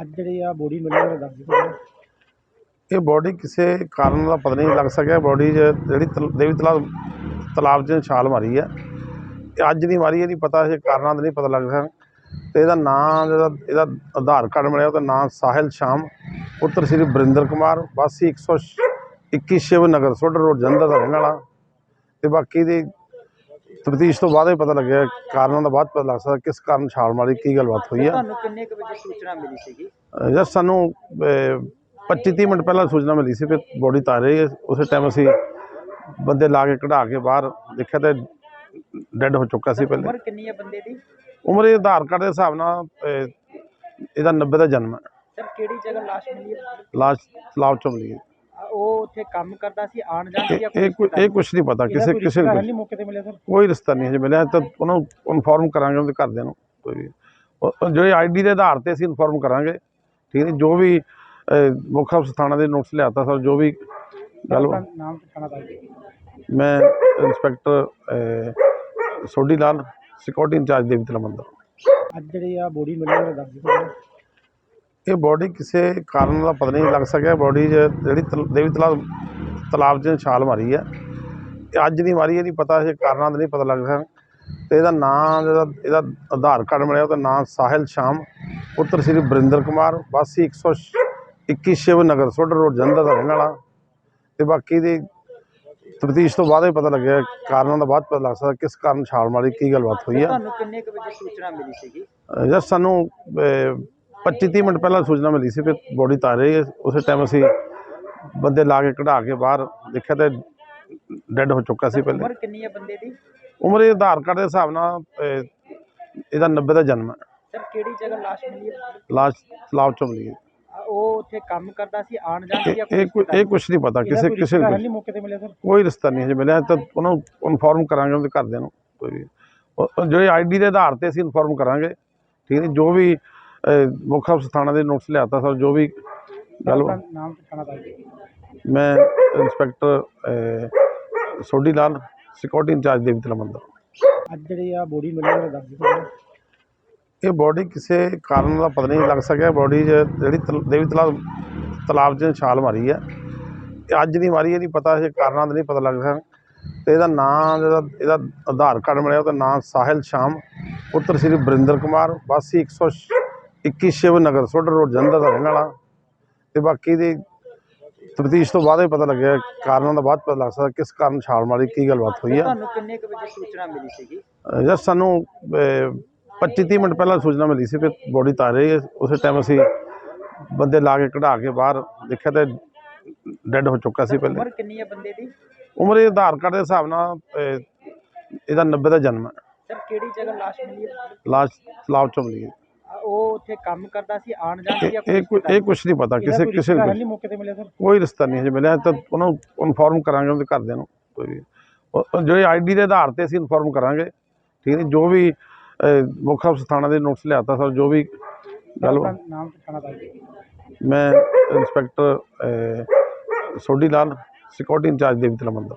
ਅੱਜ ਜਿਹੜੀ ਆ ਬੋਡੀ ਮਿਲੀ ਉਹ ਦੱਸ ਦਿਓ ਇਹ ਬੋਡੀ ਕਿਸੇ ਕਾਰਨ ਦਾ ਪਤਾ ਨਹੀਂ ਲੱਗ ਸਕਿਆ। ਬੋਡੀ ਜਿਹੜੀ ਤਲ- ਦੇਵੀ ਤਲਾਬ ਤਲਾਬ 'ਚ ਛਾਲ ਮਾਰੀ ਹੈ ਇਹ ਅੱਜ ਨਹੀਂ ਮਾਰੀ ਇਹ ਨਹੀਂ ਪਤਾ, ਇਹ ਕਾਰਨਾਂ ਦਾ ਨਹੀਂ ਪਤਾ ਲੱਗ ਸਕਿਆ। ਤੇ ਇਹਦਾ ਨਾਂ ਜਿਹੜਾ ਇਹਦਾ ਆਧਾਰ ਕਾਰਡ ਮਿਲਿਆ, ਉਹਦਾ ਨਾਂ ਸਾਹਿਲ ਸ਼ਾਮ, ਪੁੱਤਰ ਸ੍ਰੀ ਬਰਿੰਦਰ ਕੁਮਾਰ, ਵਾਸੀ 121 ਸ਼ਿਵ ਨਗਰ ਸੋਢ ਰੋਡ, ਜਲੰਧਰ ਦਾ ਰਹਿਣ ਵਾਲਾ। ਤੇ ਬਾਕੀ ਦੀ ਤਫਤੀਸ਼ ਤੋਂ ਬਾਅਦ ਹੀ ਪਤਾ ਲੱਗਿਆ ਕਾਰਨਾਂ ਦਾ ਬਾਅਦ ਪਤਾ ਲੱਗ ਸਕਦਾ ਕਿਸ ਕਾਰਨ ਛਾਲ ਮਾਰੀ ਕੀ ਗੱਲਬਾਤ ਹੋਈ ਹੈ ਤੁਹਾਨੂੰ ਕਿੰਨੇ ਕੁ ਵਜੇ ਸੂਚਨਾ ਮਿਲੀ ਸੀਗੀ? ਜਦ ਸਾਨੂੰ 25-30 ਮਿੰਟ ਪਹਿਲਾਂ ਸੂਚਨਾ ਮਿਲੀ ਸੀ ਕਿ ਬੋਡੀ ਤਾਰ ਰਹੀ ਹੈ ਉਸੇ ਟਾਈਮ ਅਸੀਂ ਬੰਦੇ ਲਾ ਕੇ ਕਢਾ ਕੇ ਬਾਹਰ ਦੇਖਿਆ ਤੇ ਡੈੱਡ ਹੋ ਚੁੱਕਾ ਸੀ ਪਹਿਲੇ। ਉਮਰ ਕਿੰਨੀ ਹੈ ਬੰਦੇ ਦੀ? ਉਮਰ ਇਹ ਆਧਾਰ ਕਾਰਡ ਦੇ ਹਿਸਾਬ ਨਾਲ ਅਹ, ਇਹਦਾ 90 ਦਾ ਜਨਮ ਹੈ। ਸਰ ਕਿਹੜੀ ਜਗ੍ਹਾ ਲਾਸ਼ ਮਿਲੀ ਹੈ? ਲਾਸ਼ ਤਲਾਬ ਚੋਂ ਮਿਲੀ ਹੈ। ਉਹ ਉੱਥੇ ਕੰਮ ਕਰਦਾ ਸੀ ਆਣ ਜਾਣ ਸੀ ਇਹ ਜਾਂ ਇਹ ਕੁਝ ਨਹੀਂ ਪਤਾ ਕਿਸੇ ਕਿਸੇ ਨੂੰ ਨਹੀਂ ਮੌਕੇ ਤੇ ਮਿਲਿਆ ਸਰ। ਕੋਈ ਰਿਸ਼ਤਾ ਨਹੀਂ ਹਜੇ ਮਿਲਿਆ ਤਾਂ ਉਹਨੂੰ ਇਨਫੋਰਮ ਕਰਾਂਗੇ ਉਹਦੇ ਘਰਦਿਆਂ ਨੂੰ ਕੋਈ ਵੀ। ਜਿਹੜੇ ਆਈਡੀ ਦੇ ਆਧਾਰ ਤੇ ਅਸੀਂ ਇਨਫੋਰਮ ਕਰਾਂਗੇ ਠੀਕ ਹੈ ਜੋ ਵੀ ਮੁੱਖ ਅਫਸਰ ਥਾਣਾ ਦੇ ਨੋਟਿਸ ਲਿਆਤਾ ਸਰ ਜੋ ਵੀ ਗੱਲ ਨਾਮ ਦਿਓ ਮੈਂ inspector Sodhi Lal security incharge Devi Talab Mandir. ਅੱਜ ਜਿਹੜੀ ਆ ਬੋਡੀ ਮਿਲੀ ਉਹ ਦੱਸ ਦਿਓ। ਇਹ ਬੋਡੀ ਕਿਸੇ ਕਾਰਨ ਦਾ ਪਤਾ ਨਹੀਂ ਲੱਗ ਸਕਿਆ। ਬੋਡੀ ਜਿਹੜੀ ਤਲ- ਦੇਵੀ ਤਲਾਬ ਤਲਾਬ 'ਚ ਛਾਲ ਮਾਰੀ ਹੈ ਇਹ ਅੱਜ ਨਹੀਂ ਮਾਰੀ ਇਹ ਨਹੀਂ ਪਤਾ ਇਹ ਕਾਰਨਾਂ ਦਾ ਨਹੀਂ ਪਤਾ ਲੱਗ ਸਕਿਆ। ਤੇ ਇਹਦਾ ਨਾਂ ਜਿਹੜਾ ਇਹਦਾ ਆਧਾਰ ਕਾਰਡ ਮਿਲਿਆ ਉਹਦਾ ਨਾਂ ਸਾਹਿਲ ਸ਼ਾਮ ਪੁੱਤਰ ਸ੍ਰੀ ਬਰਿੰਦਰ ਕੁਮਾਰ ਵਾਸੀ 121 ਸ਼ਿਵ ਨਗਰ ਸੋਡਰ ਰੋਡ ਜਲੰਧਰ ਦਾ ਰਹਿਣ ਵਾਲਾ। ਤੇ ਬਾਕੀ ਦੀ ਤਫਤੀਸ਼ ਤੋਂ ਬਾਅਦ ਹੀ ਪਤਾ ਲੱਗਿਆ ਕਾਰਨਾਂ ਦਾ ਬਾਅਦ ਪਤਾ ਲੱਗ ਸਕਦਾ ਕਿਸ ਕਾਰਨ ਛਾਲ ਮਾਰੀ ਕੀ ਗੱਲਬਾਤ ਹੋਈ ਹੈ ਤੁਹਾਨੂੰ ਕਿੰਨੇ ਕੁ ਵਜੇ ਸੂਚਨਾ ਮਿਲੀ ਸੀਗੀ? ਜਦ ਸਾਨੂੰ 25-30 ਮਿੰਟ ਪਹਿਲਾਂ ਸੂਚਨਾ ਮਿਲੀ ਸੀ ਕਿ ਬੋਡੀ ਤਾਰ ਰਹੀ ਹੈ ਉਸੇ ਟਾਈਮ ਅਸੀਂ ਬੰਦੇ ਲਾ ਕੇ ਕਢਾ ਕੇ ਬਾਹਰ ਦੇਖਿਆ ਤੇ ਡੈੱਡ ਹੋ ਚੁੱਕਾ ਸੀ ਪਹਿਲੇ। ਉਮਰ ਕਿੰਨੀ ਹੈ ਬੰਦੇ ਦੀ? ਉਮਰ ਇਹ ਆਧਾਰ ਕਾਰਡ ਦੇ ਹਿਸਾਬ ਨਾਲ ਇਹਦਾ 90 ਦਾ ਜਨਮ ਹੈ। ਸਰ ਕਿਹੜੀ ਜਗ੍ਹਾ ਲਾਸ਼ ਮਿਲੀ ਹੈ ਲਾਸ਼ ਤਲਾਬ ਚੋਂ ਮਿਲੀ ਹੈ। ਆ, ਉਹ ਉੱਥੇ ਕੰਮ ਕਰਦਾ ਸੀ ਆਣ ਜਾਣ ਸੀ ਇਹ ਜਾਂ ਇਹ ਇਹ ਕੁਝ ਨਹੀਂ ਪਤਾ ਕਿਸੇ ਕਿਸੇ ਨੂੰ ਨਹੀਂ ਮੌਕੇ ਤੇ ਮਿਲਿਆ ਸਰ? ਕੋਈ ਰਿਸ਼ਤਾ ਨਹੀਂ ਹਜੇ ਮਿਲਿਆ ਤਾਂ ਉਹਨੂੰ ਇਨਫੋਰਮ ਕਰਾਂਗੇ ਉਹਦੇ ਘਰਦਿਆਂ ਨੂੰ ਕੋਈ ਵੀ। ਉਹ- ਉਹ ਜਿਹੜੇ ਆਈਡੀ ਦੇ ਆਧਾਰ ਤੇ ਅਸੀਂ ਇਨਫੋਰਮ ਕਰਾਂਗੇ ਠੀਕ ਹੈ ਜੋ ਵੀ ਮੁੱਖ ਅਫਸਰ ਥਾਣਾ ਦੇ ਨੋਟਿਸ ਲਿਆਤਾ ਸਰ ਜੋ ਵੀ ਗੱਲ ਨਾਮ ਦੱਸ ਦਿਓ। ਮੈਂ inspector Sodhi Lal security incharge Devi Talab Mandir. ਅੱਜ ਜਿਹੜੀ ਆ ਬੋਡੀ ਮਿਲੀ ਉਹ ਦੱਸ। ਇਹ ਬੋਡੀ ਕਿਸੇ ਕਾਰਨ ਦਾ ਪਤਾ ਨਹੀਂ ਲੱਗ ਸਕਿਆ। ਬੋਡੀ ਜਿਹੜੀ ਤਲ- ਦੇਵੀ ਤਲਾਬ ਤਲਾਬ 'ਚ ਛਾਲ ਮਾਰੀ ਹੈ ਅੱਜ ਨਹੀਂ ਮਾਰੀ ਇਹ ਨਹੀਂ ਪਤਾ ਇਹ ਕਾਰਨਾਂ ਦਾ ਨਹੀਂ ਪਤਾ ਲੱਗ ਸਕਿਆ। ਤੇ ਇਹਦਾ ਨਾਂ ਜਿਹੜਾ ਇਹਦਾ ਆਧਾਰ ਕਾਰਡ ਮਿਲਿਆ ਉਹਦਾ ਨਾਂ ਸਾਹਿਲ ਸ਼ਾਮ ਪੁੱਤਰ ਸ੍ਰੀ ਬਰਿੰਦਰ ਕੁਮਾਰ ਵਾਸੀ 121 ਸ਼ਿਵ ਨਗਰ ਸੋਡਰ ਰੋਡ ਜਲੰਧਰ ਦਾ ਰਹਿਣ ਵਾਲਾ। ਤੇ ਬਾਕੀ ਦੀ ਤਫਤੀਸ਼ ਤੋਂ ਬਾਅਦ ਹੀ ਪਤਾ ਲੱਗਿਆ ਕਾਰਨਾਂ ਦਾ ਬਾਅਦ ਪਤਾ ਲੱਗ ਸਕਦਾ ਕਿਸ ਕਾਰਨ ਛਾਲ ਮਾਰੀ ਕੀ ਗੱਲਬਾਤ ਹੋਈ ਹੈ ਤੁਹਾਨੂੰ ਕਿੰਨੇ ਕੁ ਵਜੇ ਸੂਚਨਾ ਮਿਲੀ ਸੀਗੀ? ਜਦ ਸਾਨੂੰ 25-30 ਮਿੰਟ ਪਹਿਲਾਂ ਸੂਚਨਾ ਮਿਲੀ ਸੀ ਕਿ ਬੋਡੀ ਤਾਰ ਰਹੀ ਹੈ ਉਸੇ ਟਾਈਮ ਅਸੀਂ ਬੰਦੇ ਲਾ ਕੇ ਕਢਾ ਕੇ ਬਾਹਰ ਦੇਖਿਆ ਤੇ ਡੈੱਡ ਹੋ ਚੁੱਕਾ ਸੀ ਪਹਿਲੇ। ਉਮਰ ਕਿੰਨੀ ਹੈ ਬੰਦੇ ਦੀ? ਉਮਰ ਇਹ ਆਧਾਰ ਕਾਰਡ ਦੇ ਹਿਸਾਬ ਨਾਲ ਅਹ, ਇਹਦਾ 90 ਦਾ ਜਨਮ ਹੈ ਸਰ ਕਿਹੜੀ ਜਗ੍ਹਾ ਲਾਸ਼ ਮਿਲੀ ਹੈ ਲਾਸ਼ ਤਲਾਬ ਚੋਂ ਮਿਲੀ ਹੈ ਆ, ਉਹ ਉੱਥੇ ਕੰਮ ਕਰਦਾ ਸੀ ਆਣ ਜਾਣ ਸੀ ਇਹ ਜਾਂ ਇਹ ਕੁਝ ਨਹੀਂ ਪਤਾ ਕਿਸੇ ਕਿਸੇ ਨੂੰ ਨਹੀਂ ਮੌਕੇ ਤੇ ਮਿਲਿਆ ਸਰ। ਕੋਈ ਰਿਸ਼ਤਾ ਨਹੀਂ ਹਜੇ ਮਿਲਿਆ ਤਾਂ ਉਹਨੂੰ ਇਨਫੋਰਮ ਕਰਾਂਗੇ ਉਹਦੇ ਘਰਦਿਆਂ ਨੂੰ। ਕੋਈ ਵੀ ਜਿਹੜੇ ਆਈਡੀ ਦੇ ਆਧਾਰ ਤੇ ਅਸੀਂ ਇਨਫੋਰਮ ਕਰਾਂਗੇ। ਠੀਕ ਹੈ ਜੋ ਵੀ ਮੁੱਖ ਅਫਸਰ ਥਾਣਾ ਦੇ ਨੋਟਿਸ ਲਿਆਤਾ ਸਰ ਜੋ ਵੀ ਗੱਲ ਮੈਂ inspector Sodhi Lal security incharge Devi Talab Mandir.